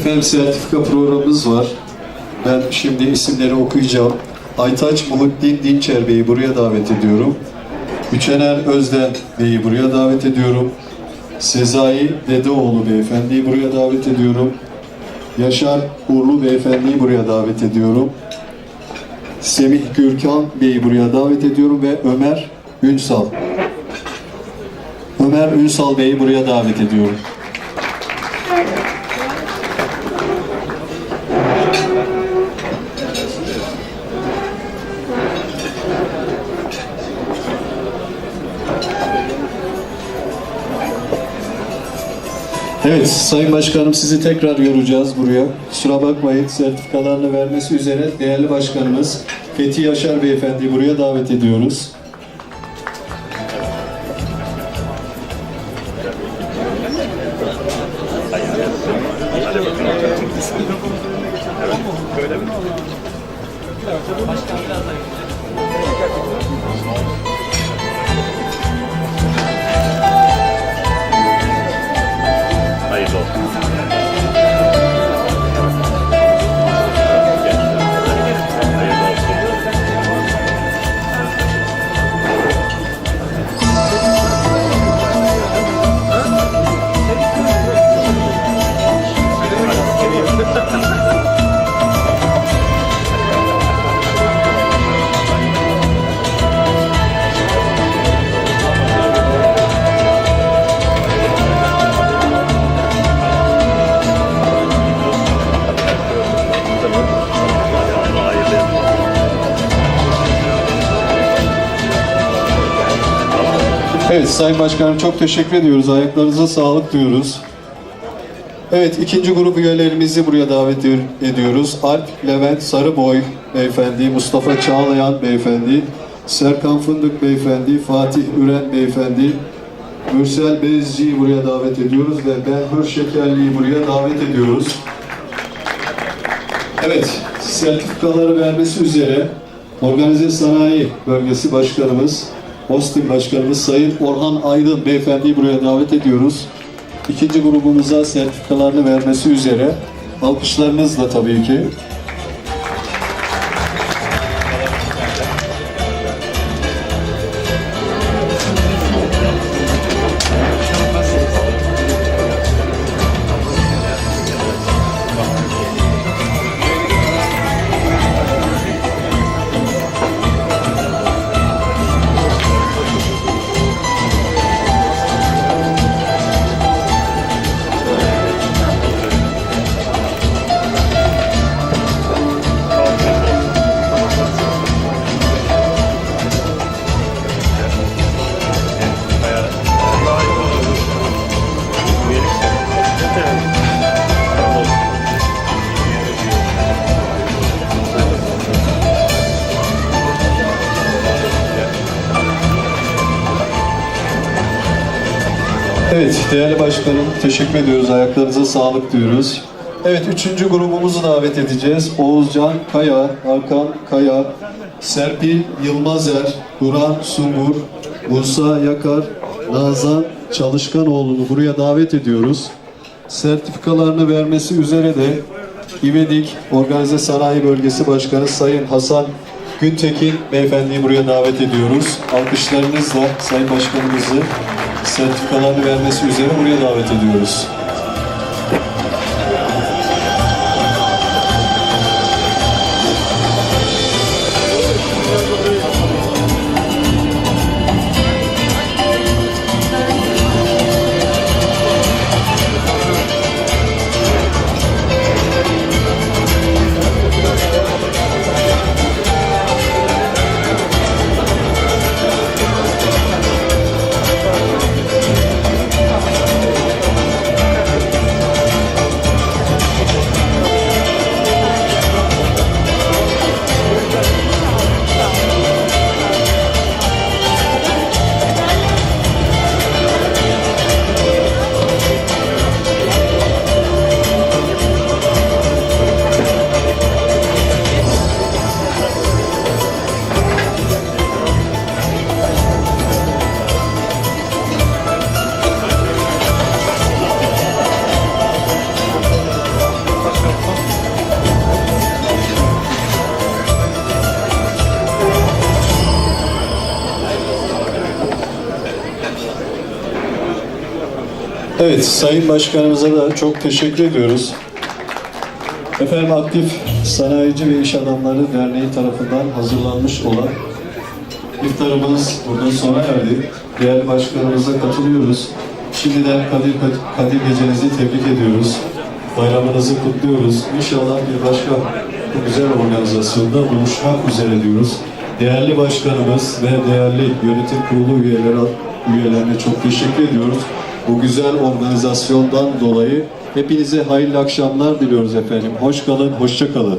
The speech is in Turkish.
Efendim sertifika programımız var. Ben şimdi isimleri okuyacağım. Aytaç Muhittin Dinçer Bey'i buraya davet ediyorum. Üçener Özden Bey'i buraya davet ediyorum. Sezai Dedeoğlu Beyefendi'yi buraya davet ediyorum. Yaşar Uğurlu Beyefendi'yi buraya davet ediyorum. Semih Gürkan Bey'i buraya davet ediyorum ve Ömer Ünsal. Ömer Ünsal Bey'i buraya davet ediyorum. Evet, Sayın Başkanım sizi tekrar yoracağız buraya. Kusura bakmayın, sertifikalarını vermesi üzere değerli başkanımız Fethi Yaşar Beyefendi'yi buraya davet ediyoruz. Hayırlı Evet Sayın Başkanım çok teşekkür ediyoruz. Ayaklarınıza sağlık diyoruz. Evet ikinci grup üyelerimizi buraya davet ediyoruz. Alp Levent Sarıboy beyefendi, Mustafa Çağlayan beyefendi, Serkan Fındık beyefendi, Fatih Üren beyefendi, Mürsel Bezci'yi buraya davet ediyoruz ve Ben Hür Şekerli'yi buraya davet ediyoruz. Evet, sertifikaları vermesi üzere Organize Sanayi Bölgesi Başkanımız, Ostim Başkanımız Sayın Orhan Aydın Beyefendi'yi buraya davet ediyoruz. İkinci grubumuza sertifikalarını vermesi üzere alkışlarınızla tabii ki. Evet, değerli başkanım teşekkür ediyoruz. Ayaklarınıza sağlık diyoruz. Evet, üçüncü grubumuzu davet edeceğiz. Oğuzcan Kaya, Hakan Kaya, Serpil Yılmazer, Duran Sungur, Musa Yakar, Nazan Çalışkanoğlu'nu buraya davet ediyoruz. Sertifikalarını vermesi üzere de İvedik Organize Sanayi Bölgesi Başkanı Sayın Hasan Güntekin Beyefendi'yi buraya davet ediyoruz. Alkışlarınızla Sayın Başkanımızı sertifikalarını vermesi üzere buraya davet ediyoruz. Evet, Sayın Başkanımıza da çok teşekkür ediyoruz. Efendim Aktif Sanayici ve İş Adamları Derneği tarafından hazırlanmış olan iftarımız burada sona erdi. Değerli başkanımıza katılıyoruz. Şimdiden Kadir, Kadir Gecenizi tebrik ediyoruz. Bayramınızı kutluyoruz. İnşallah bir başka güzel organizasyonda buluşmak üzere diyoruz. Değerli başkanımız ve değerli yönetim kurulu üyeleri, üyelerine çok teşekkür ediyoruz. Bu güzel organizasyondan dolayı hepinize hayırlı akşamlar diliyoruz efendim. Hoş kalın, hoşça kalın.